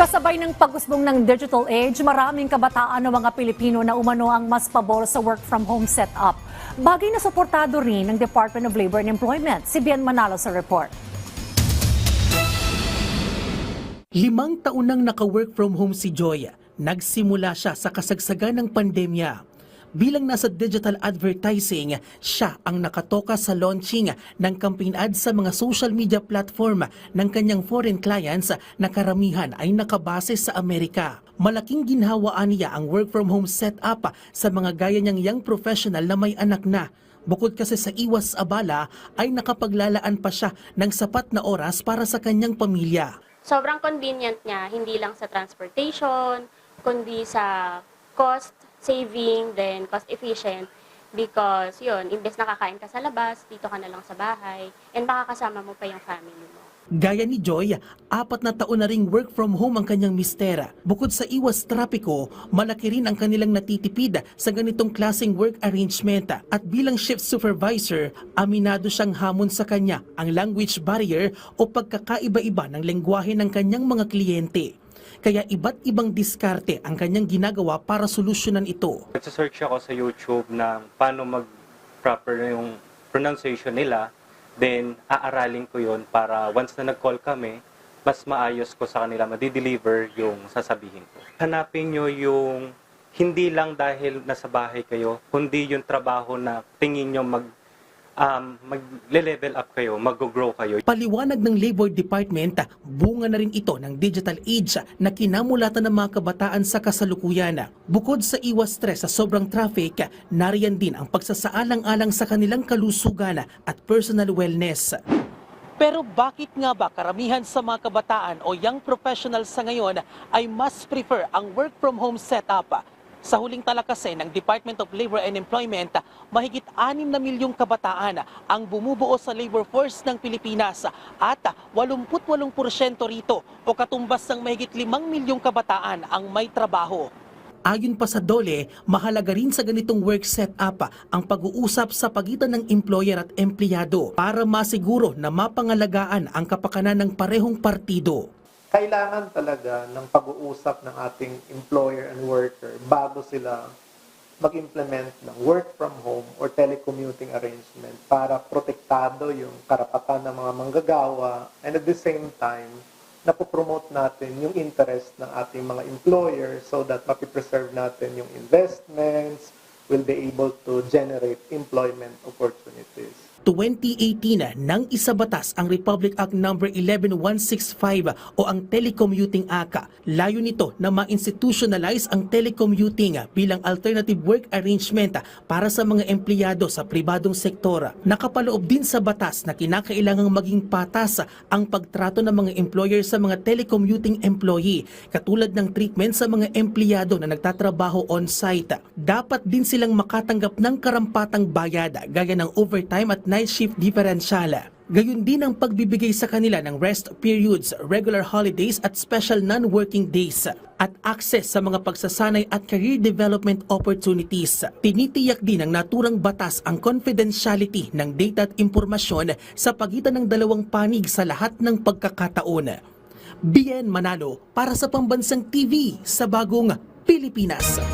Kasabay ng pag-usbong ng digital age, maraming kabataan ng mga Pilipino na umano ang mas pabor sa work from home setup. Bagay na suportado rin ng Department of Labor and Employment. Si Bien Manalo sa report. Limang taon nang naka-work from home si Joy. Nagsimula siya sa kasagsagan ng pandemya. Bilang nasa digital advertising, siya ang nakatoka sa launching ng campaign ad sa mga social media platform ng kanyang foreign clients na karamihan ay nakabase sa Amerika. Malaking ginhawaan niya ang work from home setup sa mga gaya niyang young professional na may anak na. Bukod kasi sa iwas abala, ay nakapaglalaan pa siya ng sapat na oras para sa kanyang pamilya. sobrang convenient niya, hindi lang sa transportation, kundi sa cost saving, then cost efficient. Because yun, imbes na kakain ka sa labas, dito ka na lang sa bahay, and makakasama mo pa yung family mo. Gaya ni Joy, apat na taon na ring work from home ang kanyang mistera. Bukod sa iwas trapiko, malaki rin ang kanilang natitipid sa ganitong klaseng work arrangement. At bilang shift supervisor, aminado siyang hamon sa kanya ang language barrier o pagkakaiba-iba ng lengguwahe ng kanyang mga kliyente. Kaya iba't ibang diskarte ang kanyang ginagawa para solusyonan ito. Nagsasearch ako sa YouTube ng paano mag-proper yung pronunciation nila. Then, aaralin ko yon para once na nag-call kami, mas maayos ko sa kanila madideliver yung sasabihin ko. Hanapin nyo yung hindi lang dahil nasa bahay kayo, kundi yung trabaho na tingin nyo mag, um, mag-level up kayo, mag-grow kayo. Paliwanag ng Labor Department, bunga na rin ito ng digital age na kinamulatan ng mga kabataan sa kasalukuyan. Bukod sa iwas stress sa sobrang traffic, nariyan din ang pagsasaalang-alang sa kanilang kalusugan at personal wellness. Pero bakit nga ba karamihan sa mga kabataan o young professionals sa ngayon ay mas prefer ang work from home setup? Sa huling talakasin ng Department of Labor and Employment, mahigit 6 na milyong kabataan ang bumubuo sa labor force ng Pilipinas at 88% rito o katumbas ng mahigit 5 milyong kabataan ang may trabaho. Ayon pa sa DOLE, mahalaga rin sa ganitong work setup ang pag-uusap sa pagitan ng employer at empleyado para masiguro na mapangalagaan ang kapakanan ng parehong partido. Kailangan talaga ng pag-uusap ng ating employer and worker bago sila mag-implement ng work from home or telecommuting arrangement para protektado yung karapatan ng mga manggagawa and at the same time, napopromote natin yung interest ng ating mga employer so that mapipreserve natin yung investments, will be able to generate employment opportunities. 2018 nang isabatas ang Republic Act No. 11165 o ang Telecommuting Act. Layo nito na ma-institutionalize ang telecommuting bilang alternative work arrangement para sa mga empleyado sa pribadong sektor. Nakapaloob din sa batas na kinakailangang maging patas ang pagtrato ng mga employer sa mga telecommuting employee katulad ng treatment sa mga empleyado na nagtatrabaho on-site. Dapat din silang makatanggap ng karampatang bayad gaya ng overtime at night shift differential. Gayun din ang pagbibigay sa kanila ng rest periods, regular holidays at special non-working days at access sa mga pagsasanay at career development opportunities. Tinitiyak din ng naturang batas ang confidentiality ng data at impormasyon sa pagitan ng dalawang panig sa lahat ng pagkakataon. Bien Manalo para sa Pambansang TV sa Bagong Pilipinas.